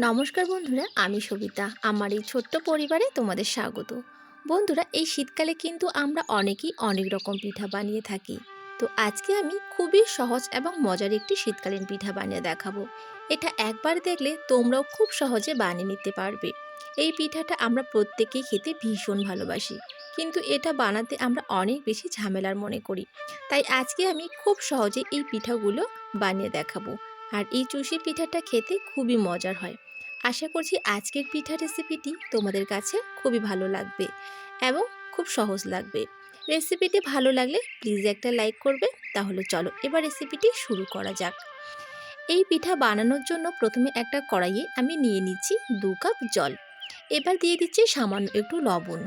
নমস্কার বন্ধুরা, আমি সবিতা। আমার এই ছোট্ট পরিবারে তোমাদের স্বাগত। বন্ধুরা, এই শীতকালে কিন্তু আমরা অনেকেই অনেক রকম পিঠা বানিয়ে থাকি। তো আজকে আমি খুবই সহজ এবং মজার একটি শীতকালীন পিঠা বানিয়ে দেখাবো। এটা একবার দেখলে তোমরাও খুব সহজে বানিয়ে নিতে পারবে। এই পিঠাটা আমরা প্রত্যেকেই খেতে ভীষণ ভালোবাসি। কিন্তু এটা বানাতে আমরা অনেক বেশি ঝামেলার মনে করি। তাই আজকে আমি খুব সহজে এই পিঠাগুলো বানিয়ে দেখাবো। আর এই চুষি পিঠাটা খেতে খুবই মজার হয়। আশা করছি আজকের পিঠা রেসিপিটি তোমাদের কাছে খুবই ভালো লাগবে এবং খুব সহজ লাগবে। রেসিপিটি ভালো লাগলে প্লিজ একটা লাইক করবে, তাহলে চলো এবার রেসিপিটি শুরু করা যাক। এই পিঠা বানানোর জন্য প্রথমে একটা কড়াইয়ে আমি নিয়ে নিচ্ছি দু কাপ জল। এবার দিয়ে দিচ্ছি সামান্য একটু লবণ।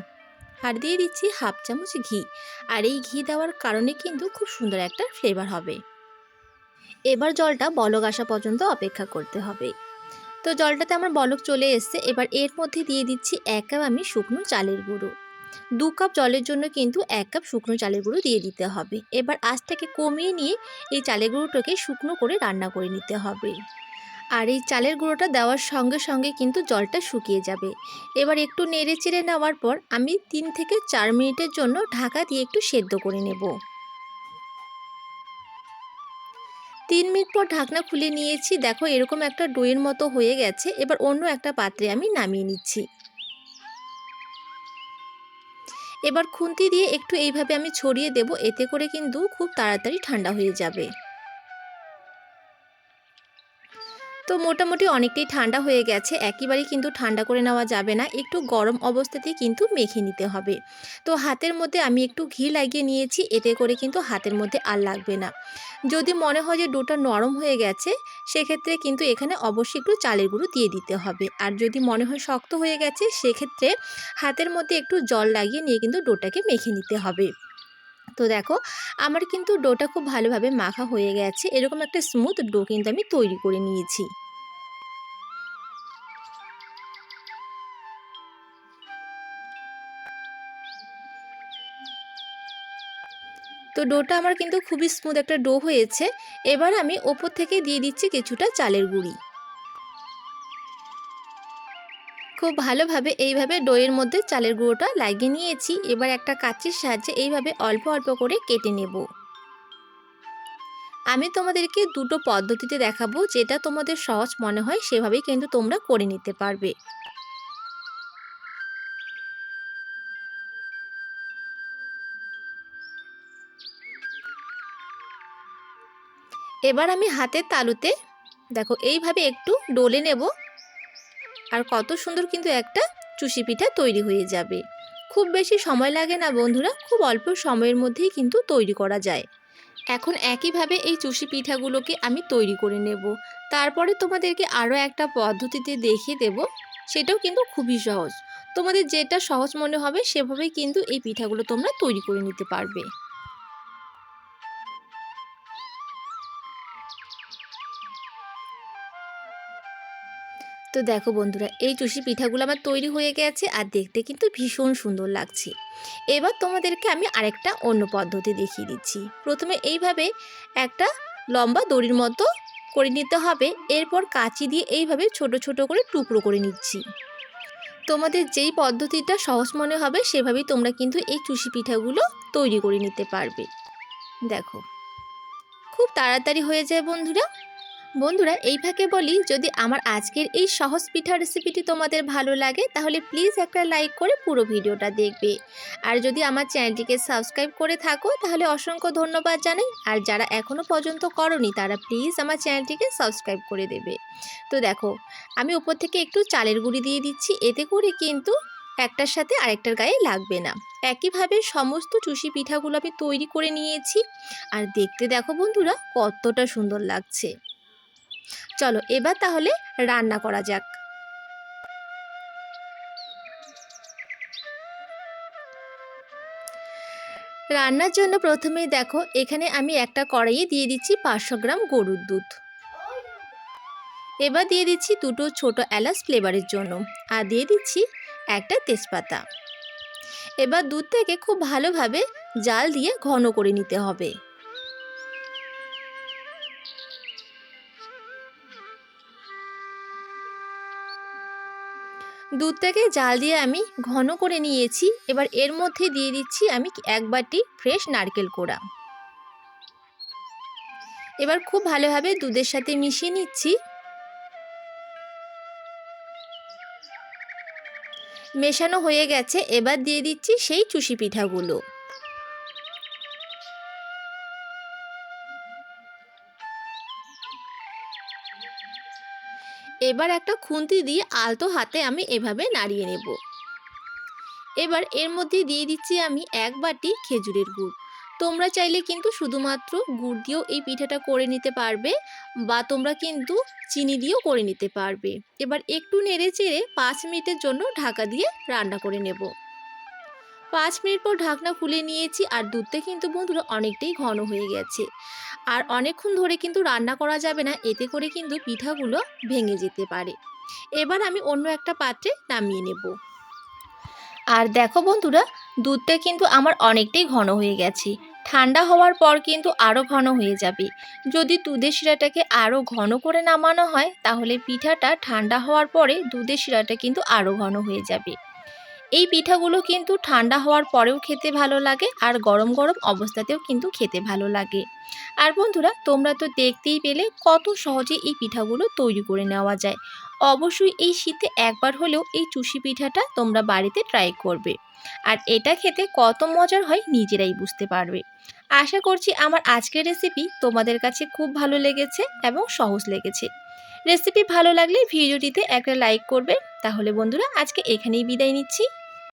আর দিয়ে দিচ্ছি হাফ চামচ ঘি। আর এই ঘি দেওয়ার কারণে কিন্তু খুব সুন্দর একটা ফ্লেভার হবে। এবার জলটা বলক আসা পর্যন্ত অপেক্ষা করতে হবে। তো জলটাতে আমার বলক চলে এসছে। এবার এর মধ্যে দিয়ে দিচ্ছি এক কাপ আমি শুকনো চালের গুঁড়ো। দু কাপ জলের জন্য কিন্তু এক কাপ শুকনো চালের গুঁড়ো দিয়ে দিতে হবে। এবার আঁচটাকে কমিয়ে নিয়ে এই চালের গুঁড়োটাকে শুকনো করে রান্না করে নিতে হবে। আর এই চালের গুঁড়োটা দেওয়ার সঙ্গে সঙ্গে কিন্তু জলটা শুকিয়ে যাবে। এবার একটু নেড়ে চেড়ে নেওয়ার পর আমি তিন থেকে চার মিনিটের জন্য ঢাকা দিয়ে একটু সেদ্ধ করে নেব। তিন মিনিট পর ঢাকনা খুলে নিয়েছি। দেখো এরকম একটা ডোয়ের মতো হয়ে গেছে। এবার অন্য একটা পাত্রে আমি নামিয়ে নিচ্ছি। এবার খুন্তি দিয়ে একটু এইভাবে আমি ছড়িয়ে দেব। এতে করে কিন্তু খুব তাড়াতাড়ি ঠান্ডা হয়ে যাবে। তো মোটামুটি অনেকটাই ঠান্ডা হয়ে গেছে। একেবারেই কিন্তু ঠান্ডা করে নেওয়া যাবে না। একটু গরম অবস্থাতেই কিন্তু মেখে নিতে হবে। তো হাতের মধ্যে আমি একটু ঘি লাগিয়ে নিয়েছি। এতে করে কিন্তু হাতের মধ্যে আর লাগবে না। যদি মনে হয় যে ডোটা নরম হয়ে গেছে, সেক্ষেত্রে কিন্তু এখানে অবশ্যই একটু চালের গুঁড়ো দিয়ে দিতে হবে। আর যদি মনে হয় শক্ত হয়ে গেছে, সেক্ষেত্রে হাতের মধ্যে একটু জল লাগিয়ে নিয়ে কিন্তু ডোটাকে মেখে নিতে হবে। তো দেখো, আমার কিন্তু ডোটা খুব ভালোভাবে মাখা হয়ে গেছে। এরকম একটা স্মুথ ডো কিন্তু আমি তৈরি করে নিয়েছি। তো ডোটা আমার কিন্তু খুবই স্মুথ একটা ডো হয়েছে। এবার আমি ওপর থেকে দিয়ে দিচ্ছি কিছুটা চালের গুঁড়ি। খুব ভালোভাবে এইভাবে ডোয়ের মধ্যে চালের গুঁড়োটা লাগিয়ে নিয়েছি। এবার একটা কাচির সাহায্যে এইভাবে অল্প অল্প করে কেটে নেব। আমি তোমাদেরকে দুটো পদ্ধতিতে দেখাবো, যেটা তোমাদের সহজ মনে হয় সেভাবেই কিন্তু তোমরা করে নিতে পারবে। এবার আমি হাতের তালুতে, দেখো, এইভাবে একটু ডলে নেব। আর কত সুন্দর কিন্তু একটা চুষি পিঠা তৈরি হয়ে যাবে। খুব বেশি সময় লাগে না বন্ধুরা, খুব অল্প সময়ের মধ্যেই কিন্তু তৈরি করা যায়। এখন একইভাবে এই চুষি পিঠাগুলোকে আমি তৈরি করে নেব। তারপরে তোমাদেরকে আরও একটা পদ্ধতিতে দেখিয়ে দেব, সেটাও কিন্তু খুবই সহজ। তোমাদের যেটা সহজ মনে হবে, সেভাবেই কিন্তু এই পিঠাগুলো তোমরা তৈরি করে নিতে পারবে। তো দেখো বন্ধুরা, এই চুষি পিঠাগুলো আমার তৈরি হয়ে গেছে আর দেখতে কিন্তু ভীষণ সুন্দর লাগছে। এবার তোমাদেরকে আমি আরেকটা অন্য পদ্ধতি দেখিয়ে দিচ্ছি। প্রথমে এইভাবে একটা লম্বা দড়ির মতো করে নিতে হবে। এরপর কাঁচি দিয়ে এইভাবে ছোট ছোট করে টুকরো করে নিচ্ছি। তোমাদের যেই পদ্ধতিটা সহজ মনে হবে, সেভাবেই তোমরা কিন্তু এই চুষি পিঠাগুলো তৈরি করে নিতে পারবে। দেখো, খুব তাড়াতাড়ি হয়ে যায় বন্ধুরা। বন্ধুরা, এই ফাঁকে বলি, যদি আমার আজকের এই সহজ পিঠা রেসিপিটি তোমাদের ভালো লাগে, তাহলে প্লিজ একটা লাইক করে পুরো ভিডিওটা দেখবে। আর যদি আমার চ্যানেলটিকে সাবস্ক্রাইব করে থাকো, তাহলে অসংখ্য ধন্যবাদ জানাই। আর যারা এখনও পর্যন্ত করনি, তারা প্লিজ আমার চ্যানেলটিকে সাবস্ক্রাইব করে দেবে। তো দেখো, আমি উপর থেকে একটু চালের গুঁড়ি দিয়ে দিচ্ছি, এতে করে কিন্তু একটার সাথে আরেকটার গায়ে লাগবে না। একইভাবে সমস্ত চুষি পিঠাগুলো আমি তৈরি করে নিয়েছি। আর দেখতে দেখো বন্ধুরা, কতটা সুন্দর লাগছে। চলো এবার তাহলে রান্না করা যাক। রান্নার জন্য প্রথমেই দেখো, এখানে আমি একটা কড়াইয়ে দিয়ে দিচ্ছি পাঁচশো গ্রাম গরুর দুধ। এবার দিয়ে দিচ্ছি দুটো ছোট এলাচ ফ্লেভারের জন্য আর দিয়ে দিচ্ছি একটা তেজপাতা। এবার দুধটাকে খুব ভালোভাবে জাল দিয়ে ঘন করে নিতে হবে। দুধটাকে জাল দিয়ে আমি ঘন করে নিয়েছি। এবার এর মধ্যে দিয়ে দিচ্ছি আমি এক বাটি ফ্রেশ নারকেল কোড়া। এবার খুব ভালোভাবে দুধের সাথে মিশিয়ে নিচ্ছি। মেশানো হয়ে গেছে। এবার দিয়ে দিচ্ছি সেই চুষি পিঠাগুলো। এবার একটা খুন্তি দিয়ে আলতো হাতে আমি এভাবে নাড়িয়ে নেব। এবার এর মধ্যে দিয়ে দিচ্ছি আমি এক বাটি খেজুরের গুড়। তোমরা চাইলে কিন্তু শুধুমাত্র গুড় দিয়েও এই পিঠাটা করে নিতে পারবে বা তোমরা কিন্তু চিনি দিয়েও করে নিতে পারবে। এবার একটু নেড়ে চেড়ে পাঁচ মিনিটের জন্য ঢাকা দিয়ে রান্না করে নেব। পাঁচ মিনিট পর ঢাকনা খুলে নিয়েছি আর দুধটা কিন্তু বন্ধুরা অনেকটাই ঘন হয়ে গেছে। আর অনেকক্ষণ ধরে কিন্তু রান্না করা যাবে না, এতে করে কিন্তু পিঠাগুলো ভেঙে যেতে পারে। এবার আমি অন্য একটা পাত্রে নামিয়ে নেব। আর দেখো বন্ধুরা, দুধটা কিন্তু আমার অনেকটাই ঘন হয়ে গেছে। ঠান্ডা হওয়ার পর কিন্তু আরও ঘন হয়ে যাবে। যদি দুধের শিরাটাকে আরও ঘন করে নামানো হয়, তাহলে পিঠাটা ঠান্ডা হওয়ার পরে দুধের শিরাটা কিন্তু আরও ঘন হয়ে যাবে। এই পিঠাগুলো কিন্তু ঠান্ডা হওয়ার পরেও খেতে ভালো লাগে আর গরম গরম অবস্থাতেও কিন্তু খেতে ভালো লাগে। আর বন্ধুরা, তোমরা তো দেখতেই পেলে কত সহজে এই পিঠাগুলো তৈরি করে নেওয়া যায়। অবশ্যই এই শীতে একবার হলেও এই চুষি পিঠাটা তোমরা বাড়িতে ট্রাই করবে। আর এটা খেতে কত মজার হয় নিজেরাই বুঝতে পারবে। আশা করছি আমার আজকের রেসিপি তোমাদের কাছে খুব ভালো লেগেছে এবং সহজ লেগেছে। রেসিপি ভালো লাগলে ভিডিওটিতে একটা লাইক করবে। তাহলে বন্ধুরা, আজকে এখানেই বিদায় নিচ্ছি।